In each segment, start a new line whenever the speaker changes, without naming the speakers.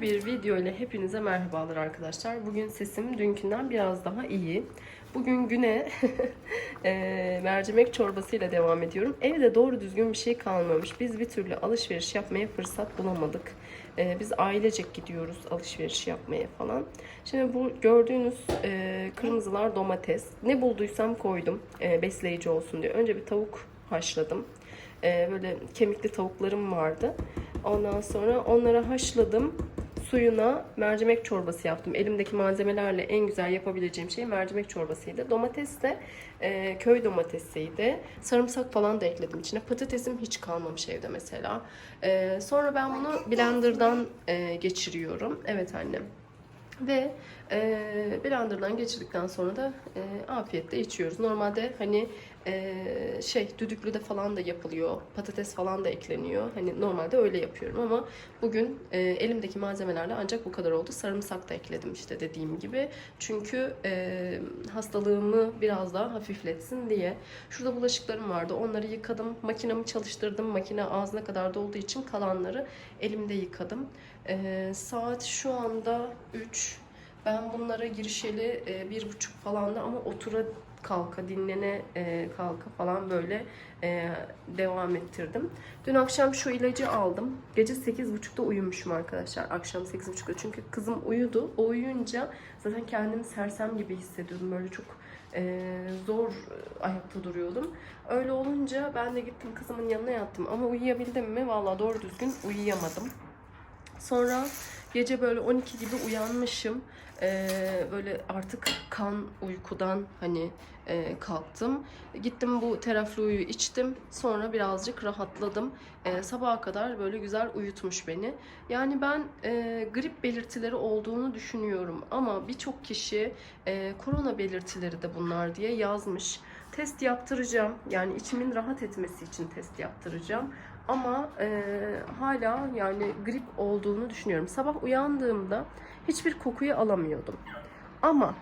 Bir video ile hepinize merhabalar arkadaşlar. Bugün sesim dünkünden biraz daha iyi. Bugün güne eee, mercimek çorbasıyla devam ediyorum. Evde doğru düzgün bir şey kalmamış. Biz bir türlü alışveriş yapmaya fırsat bulamadık. Eee, biz ailecek gidiyoruz alışveriş yapmaya falan. Şimdi bu gördüğünüz eee, kırmızılar domates. Ne bulduysam koydum eee, besleyici olsun diye. Önce bir tavuk haşladım. Eee, böyle kemikli tavuklarım vardı. Ondan sonra onları haşladım. Suyuna mercimek çorbası yaptım. Elimdeki malzemelerle en güzel yapabileceğim şey mercimek çorbasıydı. Domates de e, köy domatesiydi. Sarımsak falan da ekledim içine. Patatesim hiç kalmamış evde mesela. E, sonra ben bunu blenderdan e, geçiriyorum. Evet annem. Ve e, blenderdan geçirdikten sonra da e, afiyetle içiyoruz. Normalde hani e, şey düdüklüde falan da yapılıyor. Patates falan da ekleniyor. Hani normalde öyle yapıyorum ama bugün e, elimdeki malzemelerle ancak bu kadar oldu. Sarımsak da ekledim işte dediğim gibi. Çünkü e, hastalığımı biraz daha hafifletsin diye. Şurada bulaşıklarım vardı. Onları yıkadım. Makinamı çalıştırdım. Makine ağzına kadar dolduğu için kalanları elimde yıkadım. E, saat şu anda 3. Ben bunlara girişeli e, bir buçuk falandı ama otura kalka dinlene e, kalka falan böyle e, devam ettirdim. Dün akşam şu ilacı aldım. Gece 8.30'da uyumuşum arkadaşlar. Akşam 8.30'da çünkü kızım uyudu. O uyuyunca zaten kendimi sersem gibi hissediyordum. Böyle çok e, zor ayakta duruyordum. Öyle olunca ben de gittim kızımın yanına yattım. Ama uyuyabildim mi? Vallahi doğru düzgün uyuyamadım. Sonra gece böyle 12 gibi uyanmışım. Ee, böyle artık kan uykudan hani e, kalktım. Gittim bu terafluyu içtim. Sonra birazcık rahatladım. Ee, sabaha kadar böyle güzel uyutmuş beni. Yani ben e, grip belirtileri olduğunu düşünüyorum. Ama birçok kişi e, korona belirtileri de bunlar diye yazmış. Test yaptıracağım. Yani içimin rahat etmesi için test yaptıracağım. Ama e, hala yani grip olduğunu düşünüyorum. Sabah uyandığımda hiçbir kokuyu alamıyordum. Ama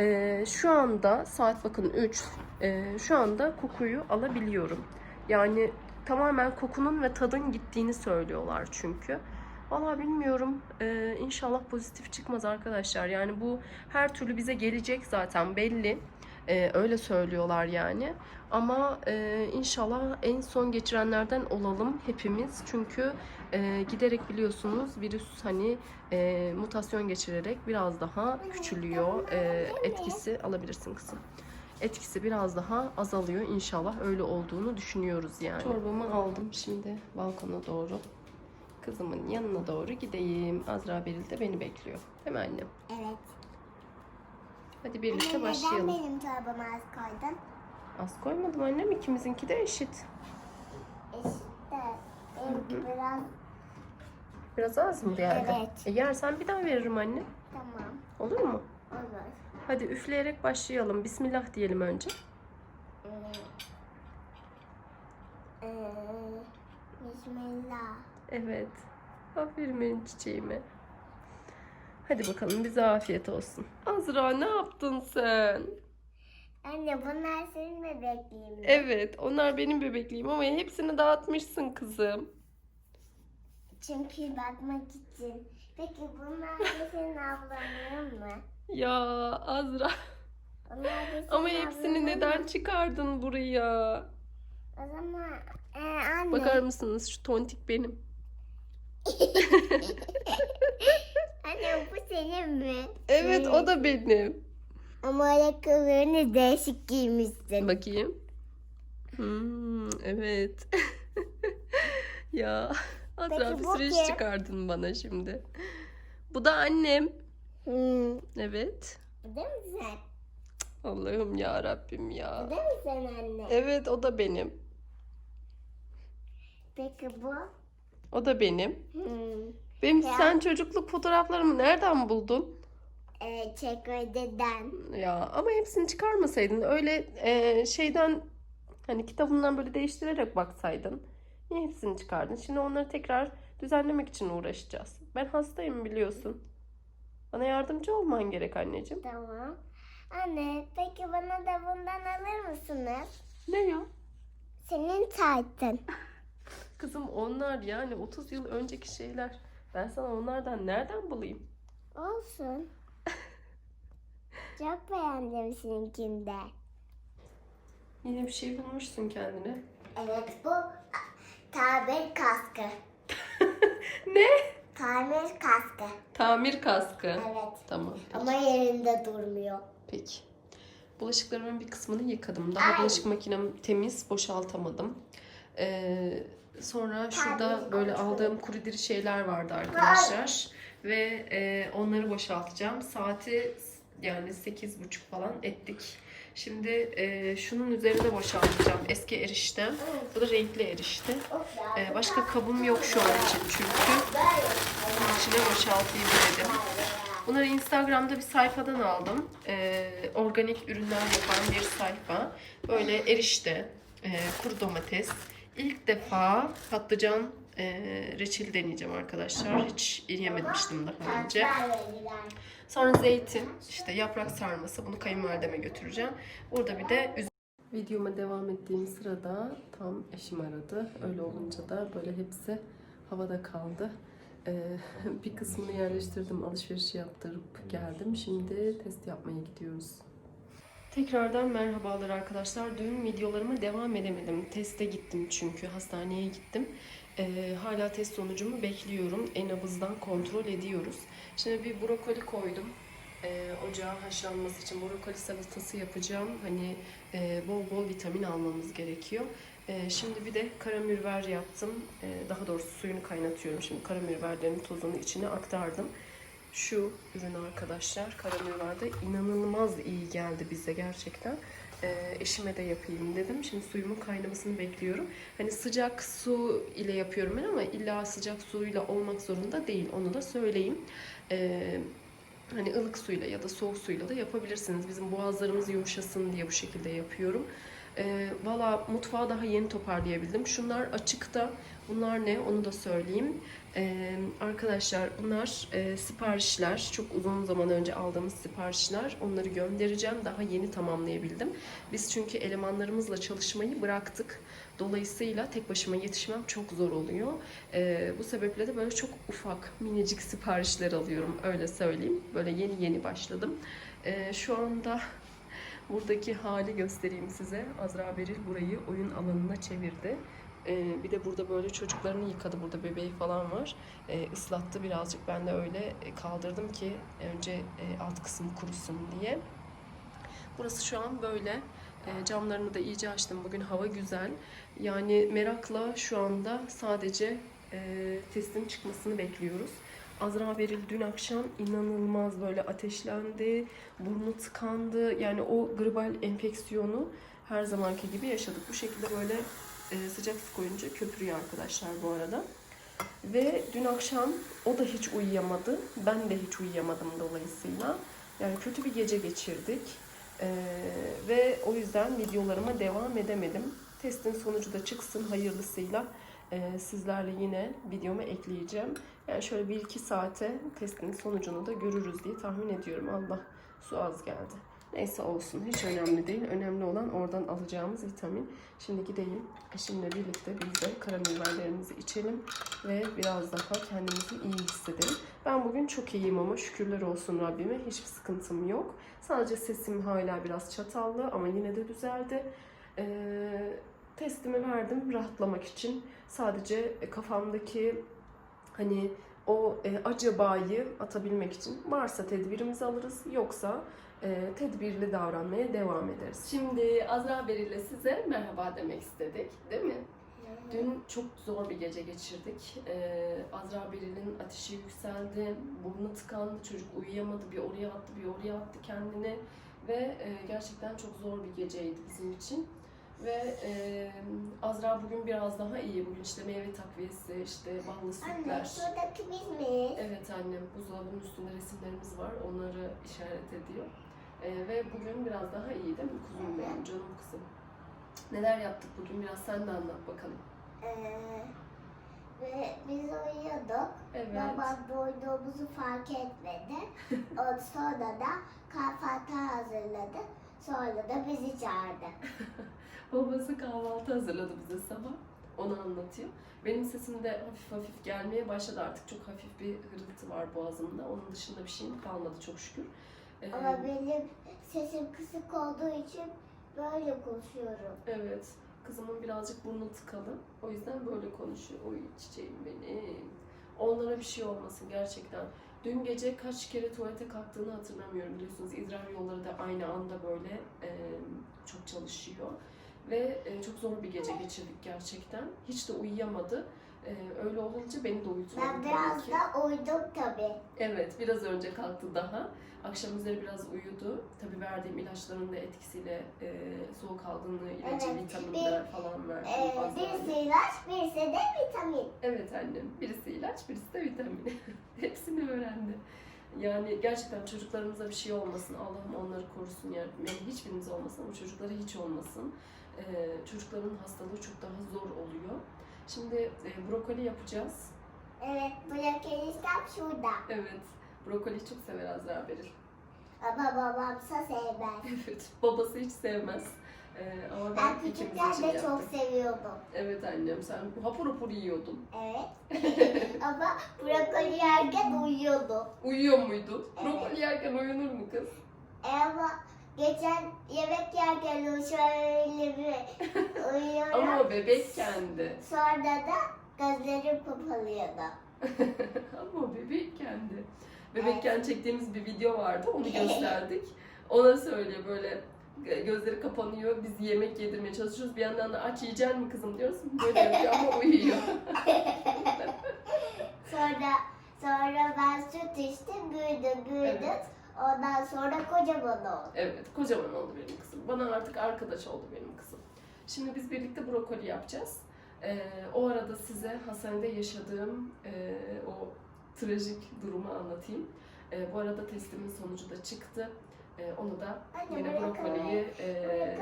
e, şu anda saat bakın 3. e, şu anda kokuyu alabiliyorum. Yani tamamen kokunun ve tadın gittiğini söylüyorlar çünkü. Valla bilmiyorum. Ee, inşallah pozitif çıkmaz arkadaşlar. Yani bu her türlü bize gelecek zaten belli. Ee, öyle söylüyorlar yani. Ama e, inşallah en son geçirenlerden olalım hepimiz. Çünkü e, giderek biliyorsunuz virüs hani e, mutasyon geçirerek biraz daha küçülüyor. E, etkisi alabilirsin kızım. Etkisi biraz daha azalıyor. İnşallah öyle olduğunu düşünüyoruz yani. Çorbamı aldım şimdi balkona doğru. Kızımın yanına doğru gideyim. Azra Beril de beni bekliyor. Değil mi annem?
Evet.
Hadi birlikte
Anne,
başlayalım.
Neden benim çorbama az koydun?
Az koymadım annem. ikimizinki de eşit.
İşte benimki biraz
Biraz az mı geldi?
Evet.
E, yersen bir daha veririm anne.
tamam.
Olur mu?
Olur.
Hadi üfleyerek başlayalım. Bismillah diyelim önce.
Ee, ee, Bismillah.
Evet. Aferin benim çiçeğime. Hadi bakalım bize afiyet olsun. Azra ne yaptın sen?
Anne bunlar senin bebekliğin mi?
Evet onlar benim bebekliğim ama hepsini dağıtmışsın kızım.
Çünkü bakmak için. Peki bunlar da senin ablanın mı?
Ya Azra ama hepsini neden
mı?
çıkardın buraya?
O zaman ee, anne.
Bakar mısınız şu tontik benim.
Anne bu senin mi?
Evet o da benim.
Ama ayakkabılarını değişik giymişsin.
Bakayım. Hmm, evet. ya Azra bir
bu
sürü iş
kim?
çıkardın bana şimdi. Bu da annem.
Hmm.
Evet.
Bu da mı sen?
Allah'ım ya Rabbim
Bu
ya.
da mı sen anne?
Evet o da benim.
Peki bu?
O da benim.
Hmm.
Benim
Ya.
sen çocukluk fotoğraflarımı nereden buldun?
Ee, çekmeceden.
Ya ama hepsini çıkarmasaydın. Öyle e, şeyden hani kitabından böyle değiştirerek baksaydın. Niye hepsini çıkardın? Şimdi onları tekrar düzenlemek için uğraşacağız. Ben hastayım biliyorsun. Bana yardımcı olman gerek anneciğim.
Tamam. Anne peki bana da bundan alır mısınız?
Ne ya?
Senin taytın.
Kızım onlar yani 30 yıl önceki şeyler. Ben sana onlardan nereden bulayım?
Olsun. Çok beğendim seninkinde.
Yine bir şey bulmuşsun kendine.
Evet bu tamir kaskı.
Ne?
Tamir kaskı.
Tamir kaskı.
Evet.
Tamam. Peki.
Ama yerinde durmuyor.
Peki. Bulaşıklarımın bir kısmını yıkadım. Daha
Ay.
bulaşık makinem temiz, boşaltamadım. Ee, sonra şurada böyle aldığım kuru diri şeyler vardı arkadaşlar. Ve e, onları boşaltacağım. Saati yani sekiz buçuk falan ettik. Şimdi e, şunun üzerinde boşaltacağım. Eski erişte. Bu da renkli erişte. Ee, başka kabım yok şu an için çünkü. Bunun içine boşaltayım dedim. Bunları Instagram'da bir sayfadan aldım. Ee, organik ürünler yapan bir sayfa. Böyle erişte, e, kuru domates. İlk defa patlıcan e, reçeli deneyeceğim arkadaşlar. Hiç yememiştim daha önce. Sonra zeytin, işte yaprak sarması. Bunu kayınvalideme götüreceğim. Burada bir de. Videoma devam ettiğim sırada tam eşim aradı. Öyle olunca da böyle hepsi havada kaldı. Ee, bir kısmını yerleştirdim, alışveriş yaptırıp geldim. Şimdi test yapmaya gidiyoruz. Tekrardan merhabalar arkadaşlar. Dün videolarıma devam edemedim. Teste gittim çünkü hastaneye gittim. Ee, hala test sonucumu bekliyorum. En nabızdan kontrol ediyoruz. Şimdi bir brokoli koydum. Ee, ocağa haşlanması için brokoli salatası yapacağım. Hani e, bol bol vitamin almamız gerekiyor. Ee, şimdi bir de karamürver yaptım. Ee, daha doğrusu suyunu kaynatıyorum. Şimdi karamürverlerin tozunu içine aktardım. Şu ürün arkadaşlar karamürverde inanılmaz iyi geldi bize gerçekten. Ee, eşime de yapayım dedim. Şimdi suyumun kaynamasını bekliyorum. Hani sıcak su ile yapıyorum ben ama illa sıcak suyla olmak zorunda değil. Onu da söyleyeyim. Ee, hani ılık suyla ya da soğuk suyla da yapabilirsiniz. Bizim boğazlarımız yumuşasın diye bu şekilde yapıyorum. Ee, Valla mutfağı daha yeni toparlayabildim. Şunlar açıkta. Bunlar ne onu da söyleyeyim. Ee, arkadaşlar bunlar e, siparişler. Çok uzun zaman önce aldığımız siparişler. Onları göndereceğim. Daha yeni tamamlayabildim. Biz çünkü elemanlarımızla çalışmayı bıraktık. Dolayısıyla tek başıma yetişmem çok zor oluyor. Ee, bu sebeple de böyle çok ufak, minicik siparişler alıyorum. Öyle söyleyeyim. Böyle yeni yeni başladım. Ee, şu anda buradaki hali göstereyim size. Azra Beril burayı oyun alanına çevirdi. Ee, bir de burada böyle çocuklarını yıkadı. Burada bebeği falan var. Ee, ıslattı birazcık. Ben de öyle e, kaldırdım ki önce e, alt kısmı kurusun diye. Burası şu an böyle. E, camlarını da iyice açtım. Bugün hava güzel. Yani merakla şu anda sadece e, testin çıkmasını bekliyoruz. Azra Beril dün akşam inanılmaz böyle ateşlendi, burnu tıkandı. Yani o gribal enfeksiyonu her zamanki gibi yaşadık. Bu şekilde böyle e, sıcak su koyunca köpürüyor arkadaşlar bu arada. Ve dün akşam o da hiç uyuyamadı. Ben de hiç uyuyamadım dolayısıyla. Yani kötü bir gece geçirdik. Ee, ve o yüzden videolarıma devam edemedim. Testin sonucu da çıksın hayırlısıyla e, sizlerle yine videomu ekleyeceğim. Yani şöyle 1-2 saate testin sonucunu da görürüz diye tahmin ediyorum. Allah su az geldi. Neyse olsun hiç önemli değil. Önemli olan oradan alacağımız vitamin. Şimdi gideyim eşimle birlikte biz de karamürverlerimizi içelim ve biraz daha kendimizi iyi hissedelim. Ben bugün çok iyiyim ama şükürler olsun Rabbime hiçbir sıkıntım yok. Sadece sesim hala biraz çatallı ama yine de düzeldi. Ee, testimi verdim rahatlamak için. Sadece kafamdaki hani o e, acabayı atabilmek için varsa tedbirimizi alırız yoksa e, tedbirli davranmaya devam ederiz. Şimdi Azra Beri ile size merhaba demek istedik değil mi? Dün çok zor bir gece geçirdik. Ee, Azra Beril'in ateşi yükseldi, burnu tıkandı, çocuk uyuyamadı, bir oraya attı, bir oraya attı kendini. Ve e, gerçekten çok zor bir geceydi bizim için. Ve e, Azra bugün biraz daha iyi. Bugün işte meyve takviyesi, işte ballı
Anne
sütler.
şuradaki biz miyiz?
Evet annem, buzdolabının üstünde resimlerimiz var. Onları işaret ediyor. Ee, ve bugün biraz daha iyi değil mi kuzum benim, canım kızım? Neler yaptık bugün? Biraz sen de anlat bakalım.
Ee, ve biz uyuyorduk.
Evet.
Baba doyduğumuzu fark etmedi. O sonra da kahvaltı hazırladı. Sonra da bizi çağırdı.
Babası kahvaltı hazırladı bize sabah. Onu anlatıyor. Benim sesim de hafif hafif gelmeye başladı artık. Çok hafif bir hırıltı var boğazımda. Onun dışında bir şeyim kalmadı çok şükür. Ee,
Ama benim sesim kısık olduğu için böyle konuşuyorum.
Evet. Kızımın birazcık burnu tıkalı. O yüzden böyle konuşuyor. Oy çiçeğim benim. Onlara bir şey olmasın gerçekten. Dün gece kaç kere tuvalete kalktığını hatırlamıyorum biliyorsunuz. İdrar yolları da aynı anda böyle e, çok çalışıyor. Ve e, çok zor bir gece geçirdik gerçekten. Hiç de uyuyamadı. E, öyle olunca beni de uyutmadı
Ben biraz da uydum tabii.
Evet, biraz önce kalktı daha. Akşam üzeri biraz uyudu. Tabii verdiğim ilaçların da etkisiyle e, soğuk algınlığı ilacı,
Evet,
vitaminler falan verdim.
Ee,
fazla.
birisi ilaç, birisi de vitamin.
Evet annem, birisi ilaç, birisi de vitamin. Hepsini öğrendi. Yani gerçekten çocuklarımıza bir şey olmasın, Allah'ım onları korusun yani. yani hiçbirimiz olmasın ama çocuklara hiç olmasın. Ee, çocukların hastalığı çok daha zor oluyor. Şimdi e, brokoli yapacağız.
Evet, bırakırızdan şurada.
Evet, brokoli çok sever Azra Berir.
Ama babamsa sevmez.
Evet, babası hiç sevmez. Ee, ama ben,
Ben küçükken de
yaptım.
çok seviyordum.
Evet annem, sen hapur hapur yiyordun.
Evet. Ama brokoli yerken uyuyordum.
Uyuyor muydu?
Evet.
Brokoli yerken uyunur mu kız?
E ama geçen yemek yerken şöyle bir uyuyorum.
Ama o bebekken de.
Sonra da gözlerim kapalıyordu.
Ama o bebekken de. Bebekken çektiğimiz bir video vardı, onu gösterdik. Ona söylüyor böyle gözleri kapanıyor, biz yemek yedirmeye çalışıyoruz. Bir yandan da aç yiyecek mi kızım diyoruz. Böyle yapıyor ama uyuyor.
Sonra sonra ben süt içtim, büyüdüm, büyüdüm.
Evet.
Ondan sonra kocaman oldum.
Evet, kocaman oldu benim kızım. Bana artık arkadaş oldu benim kızım. Şimdi biz birlikte brokoli yapacağız. Ee, o arada size hastanede yaşadığım e, o trajik durumu anlatayım. Ee, bu arada testimin sonucu da çıktı. Ee, onu da
Anne
yine
brokoli-
brokoliyi e,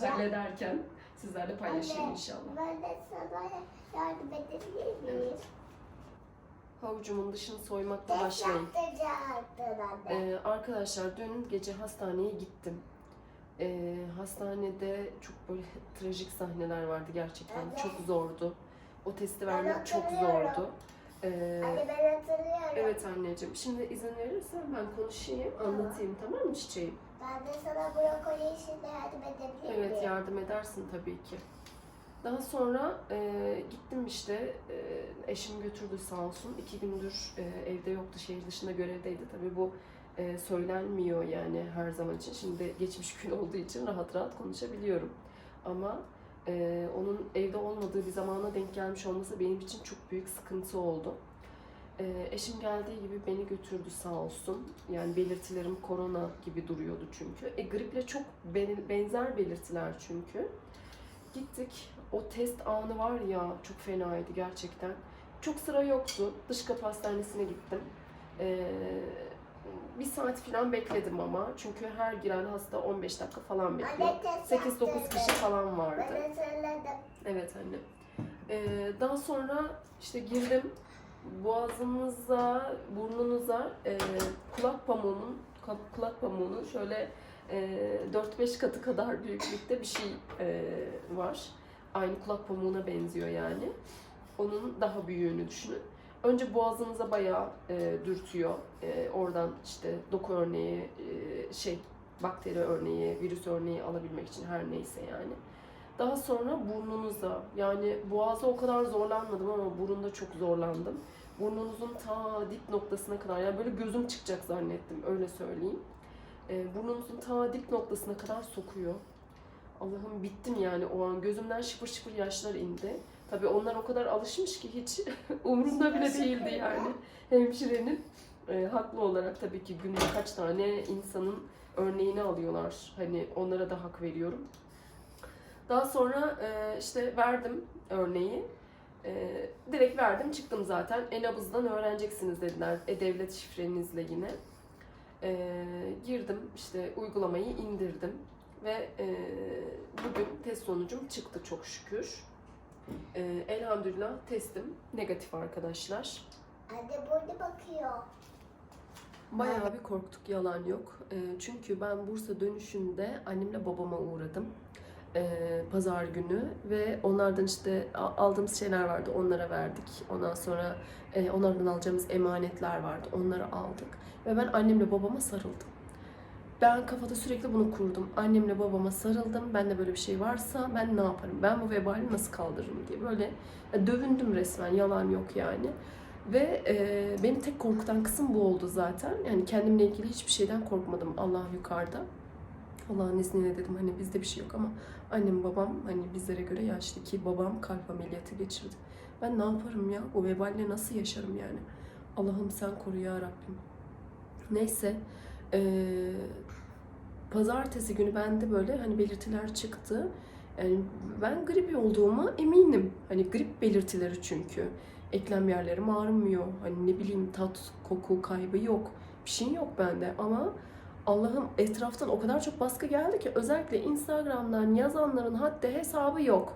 ha- hallederken sizlerle paylaşayım
Anne,
inşallah.
Ben de sana yardım edebilir miyim?
Havucumun dışını soymakla
anne.
Ee, arkadaşlar dün gece hastaneye gittim. Ee, hastanede çok böyle trajik sahneler vardı gerçekten. Çok zordu. O testi vermek çok zordu. Ee,
Anne ben hatırlıyorum.
evet anneciğim. Şimdi izin verirsen ben konuşayım, anlatayım tamam mı çiçeğim?
Ben de sana brokoli işinde yardım edebilir miyim?
Evet yardım edersin tabii ki. Daha sonra e, gittim işte e, eşim götürdü sağ olsun. İki gündür e, evde yoktu şehir dışında görevdeydi. Tabii bu e, söylenmiyor yani her zaman için. Şimdi geçmiş gün olduğu için rahat rahat konuşabiliyorum. Ama e, onun evde olmadığı bir zamana denk gelmiş olması benim için çok büyük sıkıntı oldu. E, eşim geldiği gibi beni götürdü sağ olsun. Yani belirtilerim korona gibi duruyordu çünkü. E, griple çok ben- benzer belirtiler çünkü. Gittik. O test anı var ya çok fenaydı gerçekten. Çok sıra yoktu. Dış kapı hastanesine gittim. Ee, bir saat falan bekledim ama. Çünkü her giren hasta 15 dakika falan bekliyor.
Anne test
8-9
yaptırdı.
kişi falan vardı. Evet anne. Ee, daha sonra işte girdim. Boğazınıza, burnunuza e, kulak pamuğunun kulak pamuğunun şöyle e, 4-5 katı kadar büyüklükte bir şey e, var. Aynı kulak pamuğuna benziyor yani. Onun daha büyüğünü düşünün. Önce boğazınıza bayağı e, dürtüyor. E, oradan işte doku örneği, e, şey bakteri örneği, virüs örneği alabilmek için her neyse yani. Daha sonra burnunuza yani boğaza o kadar zorlanmadım ama burunda çok zorlandım. Burnunuzun ta dip noktasına kadar yani böyle gözüm çıkacak zannettim öyle söyleyeyim. Ee, burnunuzun ta dip noktasına kadar sokuyor. Allah'ım bittim yani o an gözümden şıpır şıpır yaşlar indi. Tabii onlar o kadar alışmış ki hiç umurumda bile değildi yani. Hemşirenin e, haklı olarak tabii ki günde kaç tane insanın örneğini alıyorlar. Hani onlara da hak veriyorum. Daha sonra e, işte verdim örneği. E, direkt verdim çıktım zaten. E-nabızdan öğreneceksiniz dediler. E-devlet şifrenizle yine. E, girdim işte uygulamayı indirdim. Ve e, bugün test sonucum çıktı çok şükür. E, elhamdülillah testim negatif arkadaşlar.
Anne burada bakıyor.
Bayağı bir korktuk yalan yok. E, çünkü ben Bursa dönüşünde annemle babama uğradım. e, pazar günü ve onlardan işte aldığımız şeyler vardı onlara verdik. Ondan sonra e, onlardan alacağımız emanetler vardı onları aldık ve ben annemle babama sarıldım. Ben kafada sürekli bunu kurdum. Annemle babama sarıldım. Ben de böyle bir şey varsa ben ne yaparım? Ben bu vebali nasıl kaldırırım diye böyle dövündüm resmen. Yalan yok yani. Ve e, beni tek korkutan kısım bu oldu zaten. Yani kendimle ilgili hiçbir şeyden korkmadım. Allah yukarıda. Allah'ın izniyle dedim hani bizde bir şey yok ama annem babam hani bizlere göre yaşlı ki babam kalp ameliyatı geçirdi. Ben ne yaparım ya? O veballe nasıl yaşarım yani? Allah'ım sen koru ya Rabbim. Neyse. Eee, pazartesi günü bende böyle hani belirtiler çıktı. Yani ben grip olduğuma eminim. Hani grip belirtileri çünkü. Eklem yerlerim ağrımıyor. Hani ne bileyim tat, koku kaybı yok. Bir şey yok bende ama Allah'ım etraftan o kadar çok baskı geldi ki özellikle Instagram'dan yazanların haddi hesabı yok.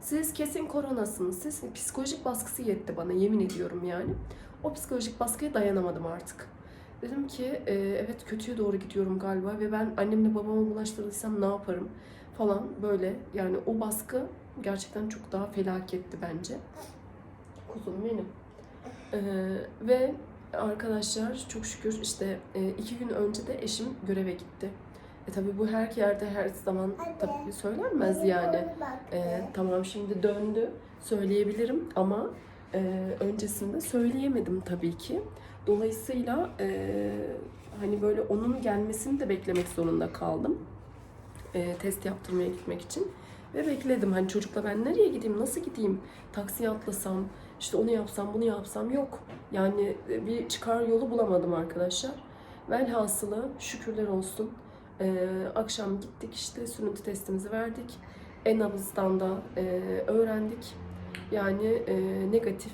Siz kesin koronasınız. Siz psikolojik baskısı yetti bana yemin ediyorum yani. O psikolojik baskıya dayanamadım artık. Dedim ki e, evet kötüye doğru gidiyorum galiba ve ben annemle babama bulaştırdıysam ne yaparım falan böyle. Yani o baskı gerçekten çok daha felaketti bence. Kuzum benim. E, ve arkadaşlar çok şükür işte e, iki gün önce de eşim göreve gitti. E tabi bu her yerde her zaman tabii söylenmez yani. Ee, tamam şimdi döndü söyleyebilirim ama e, öncesinde söyleyemedim tabii ki. Dolayısıyla e, hani böyle onun gelmesini de beklemek zorunda kaldım. E, test yaptırmaya gitmek için. Ve bekledim hani çocukla ben nereye gideyim, nasıl gideyim, taksiye atlasam, işte onu yapsam, bunu yapsam yok. Yani e, bir çıkar yolu bulamadım arkadaşlar. Velhasılı şükürler olsun. E, akşam gittik işte sürüntü testimizi verdik. En nabızdan da e, öğrendik. Yani e, negatif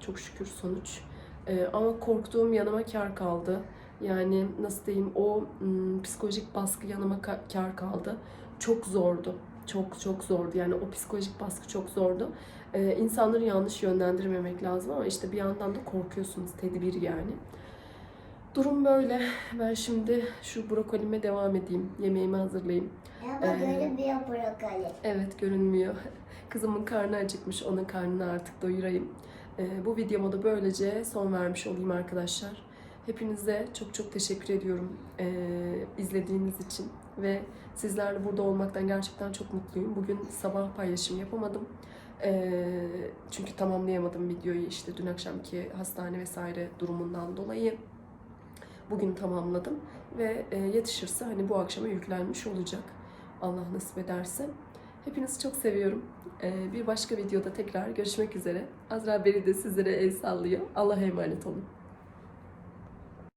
çok şükür sonuç. E, ama korktuğum yanıma kar kaldı. Yani nasıl diyeyim o m, psikolojik baskı yanıma ka- kar kaldı. Çok zordu. Çok çok zordu. Yani o psikolojik baskı çok zordu. E, insanları yanlış yönlendirmemek lazım ama işte bir yandan da korkuyorsunuz. Tedbir yani. Durum böyle. Ben şimdi şu brokolime devam edeyim. Yemeğimi hazırlayayım.
Ama
Ee,
görünmüyor brokoli.
Evet görünmüyor. Kızımın karnı acıkmış. Onun karnını artık doyurayım. Ee, bu videoma da böylece son vermiş olayım arkadaşlar. Hepinize çok çok teşekkür ediyorum ee, izlediğiniz için. Ve sizlerle burada olmaktan gerçekten çok mutluyum. Bugün sabah paylaşım yapamadım. Ee, çünkü tamamlayamadım videoyu işte dün akşamki hastane vesaire durumundan dolayı. Bugün tamamladım ve e, yetişirse hani bu akşama yüklenmiş olacak. Allah nasip ederse. Hepinizi çok seviyorum. Ee, bir başka videoda tekrar görüşmek üzere. Azra Beri de sizlere el sallıyor. Allah'a emanet olun.